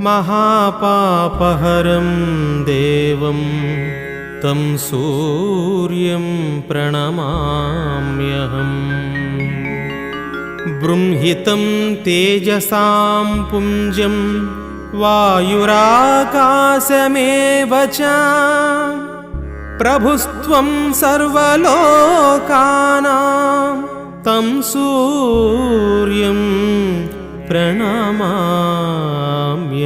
महापापहरं देवं तं सूर्यं प्रणमाम्यहम्। बृंहितं तेजसां पुञ्जं वायुराकाशमेव च। प्रभुस्त्वं सर्वलोकानां तं सूर्यं नमाम्यहम्